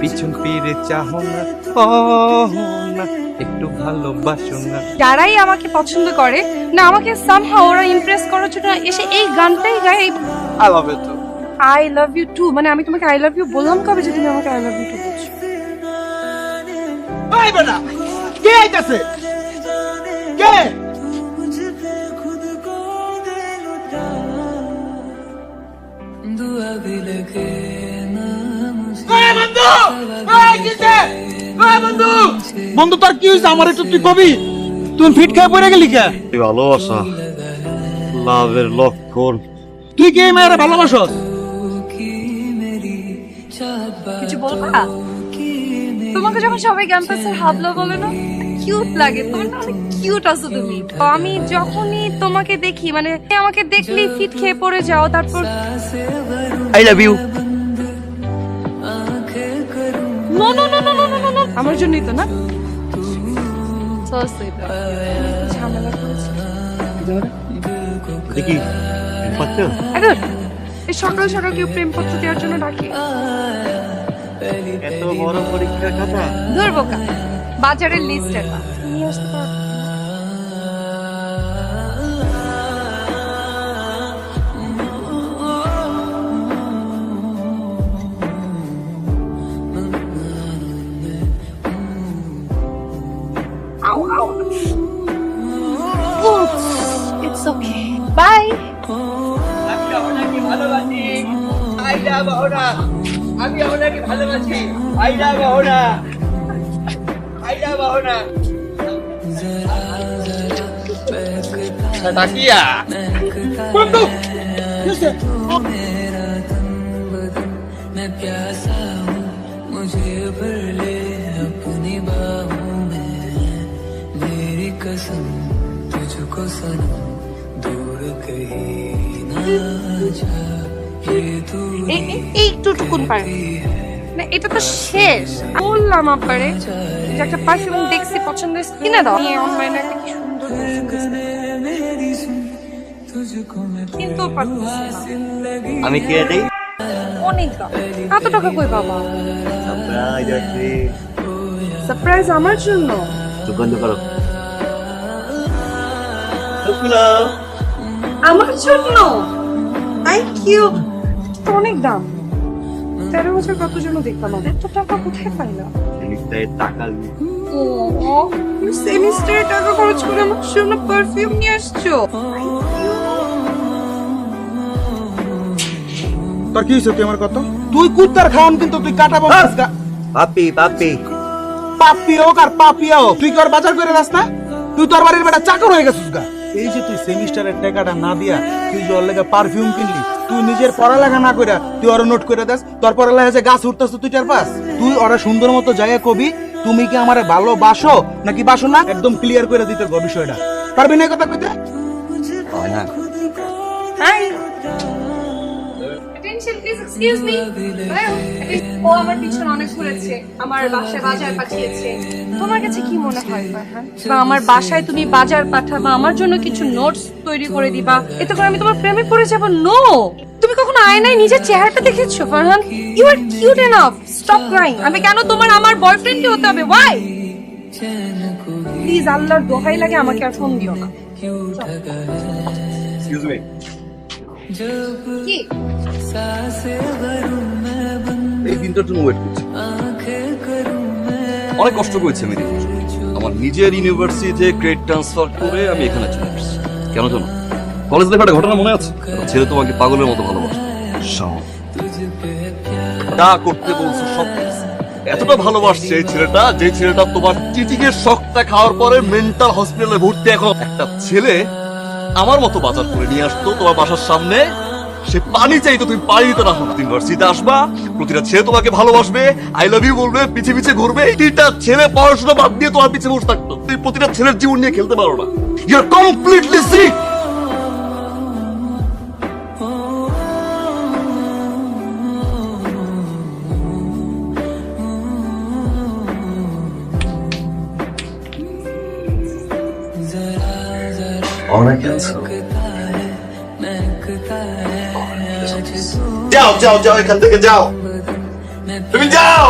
পিছন ফিরে চাহো না না একটু ভালোবাসো না। যারাই আমাকে পছন্দ করে না আমাকে সামহাও ওরা ইমপ্রেস করার জন্য এসে এই গানটাই গায়। I love you I love you too মানে আমি তোমাকে আই লাভ ইউ বললাম কবে যে তুমি আমাকে আই লাভ ইউ টু বলছো? ওই বেটা কে আইতাছে? কে? বন্ধু। বন্ধু তোর কি হইছে আমার একটু তুই কবি। তুই ফিট খেয়ে পড়ে গেলি কে? এই ভালোবাসা লাভের লক্ষণ। তুই কি এই মেয়েরা ভালোবাসস কিছু বলবা? তোমাকে যখন সবাই ক্যাম্পাসের হাবলা বলে না কিউট লাগে। তোমার না অনেক কিউট আছো তুমি। তো আমি যখনই তোমাকে দেখি মানে আমাকে দেখলেই ফিট খেয়ে পড়ে যাও তারপর আই লাভ ইউ আমার জন্যই তো না? So sweet. ঝামেলা করেছি। দেখি এই সকাল সকাল কেউ প্রেমপত্র দেওয়ার জন্য ডাকে। এত বড় পরীক্ষার ধরবো বাজারের লিস্ট এটা নিয়ে আসতে It's okay. Bye. আমি আপনাকে ভালোবাসি আইলা বাহনা আমি আপনাকে ভালোবাসি আইলা বাহনা আইলা বাহনা তাকিয়া বন্ধু কিসে मैं प्यासा हूँ मुझे भर ले এইটুটুকুন পারে না এটা তো শেষ। বললাম আপারে যে একটা পারফিউম দেখছি পছন্দ হয়েছে কিনে কিন্তু আমি কে দেই অনেক এত টাকা কই বাবা সারপ্রাইজ আমার জন্য। তো বন্ধ আমার জন্য? থ্যাংক ইউ অনেক দাম। তেরো বছর কত জন্য দেখলাম। এত টাকা কোথায় পাইলাম টাকা ও সেমিস্টারে টাকা খরচ করে আমার জন্য পারফিউম নিয়ে আসছো? তোর কি হইছে তুই আমার কত তুই কুত্তার খাওন কিন্তু তুই কাটা বলছিস গা পাপি পাপি পাপি হোক আর পাপি হোক তুই কি ওর বাজার করে দাস না? তুই তোর বাড়ির বেটা চাকর হয়ে গেছিস গা। এই যে তুই সেমিস্টারের টাকাটা না দিয়া তুই যে ওর লেগে পারফিউম কিনলি তুই নিজের পড়ালেখা না কইরা তুই ওরা নোট করে দেস তোর পড়ালেখা যে গাছ উঠতেছ তুই চার পাস? তুই ওরা সুন্দর মতো জায়গা কবি তুমি কি আমারে ভালোবাসো নাকি বাসো না? একদম ক্লিয়ার করে দিতে গো বিষয়টা। পারবি না কথা কইতে? হয় না। হাই। আসেন প্লিজ এক্সকিউজ মি ও আমার পিছনে অনেক ঘুরেছে আমার বাসায় বাজার পাঠিয়েছে। তোমার কাছে কি মনে হয় বা আমার বাসায় তুমি বাজার পাঠাবা আমার জন্য কিছু নোটস তৈরি করে দিবা? এতে করে আমি তোমার প্রেমে পড়ে যাব? নো তুমি কখনো আয়নায় নিজের চেহারাটা দেখেছ Farhan? You are cute enough stop crying আমি কেন তোমার আমার বয়ফ্রেন্ডই হতে হবে? ওয়াই প্লিজ আল্লাহর দোহাই লাগে আমাকে আর ফোন দিও না। কি? এই দিনটার জন্য ওয়েট করছি। অনেক কষ্ট করেছি আমি আমার নিজের ইউনিভার্সিটিতে গ্রেড ট্রান্সফার করে আমি এখানে চলে আসছি। কেন জানো? কলেজ লাইফে ঘটনা মনে আছে? ছেলে তোমাকে পাগলের মতো ভালোবাসে। যা করতে বলছো সব। এতটা ভালোবাসছে এই ছেলেটা যে ছেলেটা তোমার চিটিকে শখটা খাওয়ার পরে মেন্টাল হসপিটালে ভর্তি এখন। একটা ছেলে আমার মতো বাজার করে নিয়ে আসতো তোমার বাসার সামনে। সে পানি চাইতো তুমি পানি দিতে না হতো ইউনিভার্সিটিতে আসবা প্রতিটা ছেলে তোমাকে ভালোবাসবে আই লাভ ইউ বলবে পিছে পিছে ঘুরবে প্রতিটা ছেলে পড়াশোনা বাদ দিয়ে তোমার পিছে বসে থাকতো। তুমি প্রতিটা ছেলের জীবন নিয়ে খেলতে পারো না। ইউ আর কমপ্লিটলি সিক অনেক যাও যাও যাও এখান থেকে যাও। তুমি যাও!